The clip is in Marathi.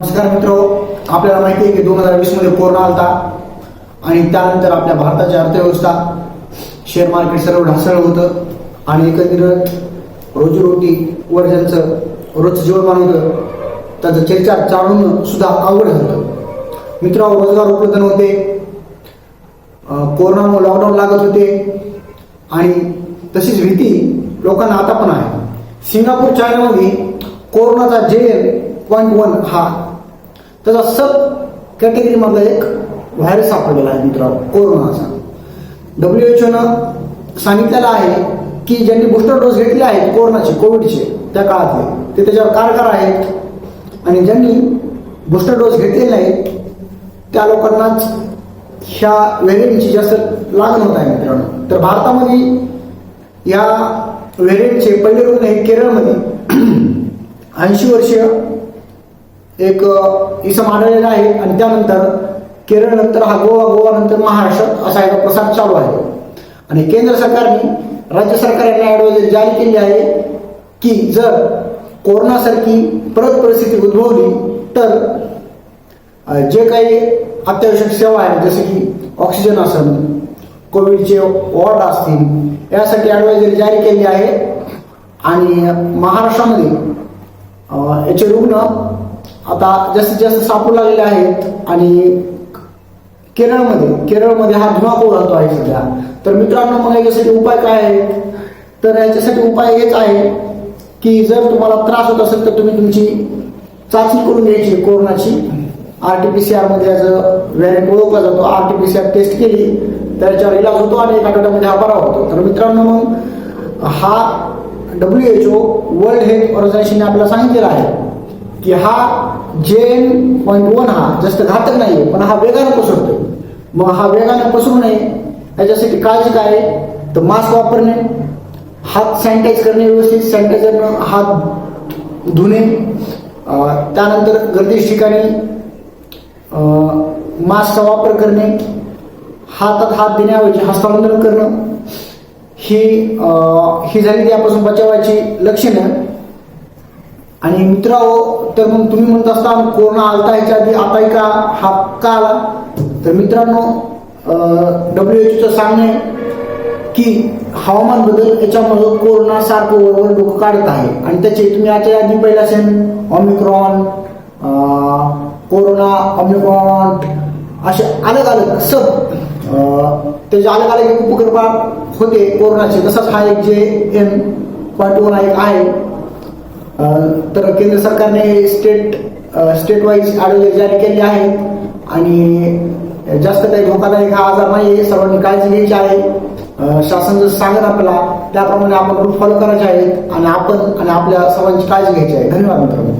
नमस्कार मित्र आपल्याला माहिती आहे की दोन हजार वीसमध्ये कोरोना आलता आणि त्यानंतर आपल्या भारताची अर्थव्यवस्था शेअर मार्केट सर्व ढासळलं होतं आणि एकंदरीत रोजीरोटी वर ज्यांचं रोजचं जीवनमान होतं. त्याचं चर्चा चालून सुद्धा अवघड झालं मित्र रोजगार उपलब्ध नव्हते. कोरोनामुळे लॉकडाऊन लागत होते आणि तशीच भीती लोकांना आता पण आहे. सिंगापूर चायनामध्ये कोरोनाचा जे पॉईंट वन हा त्याचा सब कॅटेगरी मधला एक व्हायरस सापडलेला आहे मित्रांनो कोरोनाचा. डब्ल्यू एच ओनं सांगितलेलं आहे की ज्यांनी बुस्टर डोस घेतले आहेत कोरोनाचे कोविडचे त्या काळातले ते त्याच्यावर कारकार आहेत. आणि ज्यांनी बुस्टर डोस घेतलेले नाहीत त्या लोकांनाच ह्या व्हेरियंटची जास्त लागण होत आहे मित्रांनो. तर भारतामध्ये या व्हेरियंटचे पहिले रुग्ण हे केरळमध्ये. ऐंशी वर्षीय एक इसम आढळलेला आहे. आणि त्यानंतर केरळ नंतर हा गोवा गोवा नंतर महाराष्ट्र असा याचा प्रसार चालू आहे. आणि केंद्र सरकारने राज्य सरकारने ऍडवायझरी जारी केली आहे की जर कोरोनासारखी परत परिस्थिती उद्भवली तर जे काही अत्यावश्यक सेवा आहेत जसे की ऑक्सिजन असेल कोविडचे वॉर्ड असतील यासाठी ॲडवायझरी जारी केली आहे. आणि महाराष्ट्रामध्ये याचे रुग्ण आता जास्तीत जास्त सापडू लागलेले आहेत आणि केरळमध्ये केरळमध्ये हा धुमाकूळ घालतो आहे सध्या. तर मित्रांनो मग याच्यासाठी उपाय काय आहेत? तर याच्यासाठी उपाय हेच आहे की जर तुम्हाला त्रास होत असेल तर तुम्ही तुमची चाचणी करून घ्यायची कोरोनाची. आर टी पी सी आरमध्ये याचं व्हॅरियंट ओळखला जातो. R T P C R test केली तर याच्यावर इलाज होतो आणि एका आठवड्यामध्ये हा बरा होतो. तर मित्रांनो मग हा W H O world health ऑर्गनायझेशनने आपल्याला सांगितलेला आहे. की हा जेन पॉईंट वन हा? जास्त घातक नाहीये पण हा वेगानं पसरतोय. मग हा वेगाने पसरू नये याच्यासाठी काळजी काय आहे? तर मास्क वापरणे हात सॅनिटाईज करणे व्यवस्थित सॅनिटायझरनं हात धुणे त्यानंतर गर्दीच्या ठिकाणी मास्कचा वापर करणे हातात हात देण्याऐवजी हस्तांतरण करणं ही ही झाली त्यापासून बचावायची लक्षणं. आणि मित्र हो, तर मग तुम्ही म्हणत असता कोरोना आलता ह्याच्या आधी आता का? हा का आला? तर मित्रांनो डब्ल्यू एच ओचं सांगणं आहे की हवामान बदल याच्यामुळे कोरोना सारखं वरवर लोक काढत आहे. आणि त्याचे तुम्ही याच्या आधी पहिला असेल ऑमिक्रॉन कोरोना ऑमिक्रॉन असे अलग अलग सब त्याचे अलग अलग उपक्रम होते कोरोनाचे. तसंच हा एक जे एम पॉईंट वन एक आहे. तर केंद्र सरकारने स्टेट स्टेट वाईज ॲडवायझरी जारी केले आहे आणि जास्त काही धोकादायक हा आजार नाही आहे सर्वांनी काळजी घ्यायची आहे. शासन जसं सांगत आपल्याला त्याप्रमाणे आपण रूल फॉलो करायचे आहेत आणि आपण आणि आपल्या सर्वांची काळजी घ्यायची आहे. धन्यवाद मित्रांनो.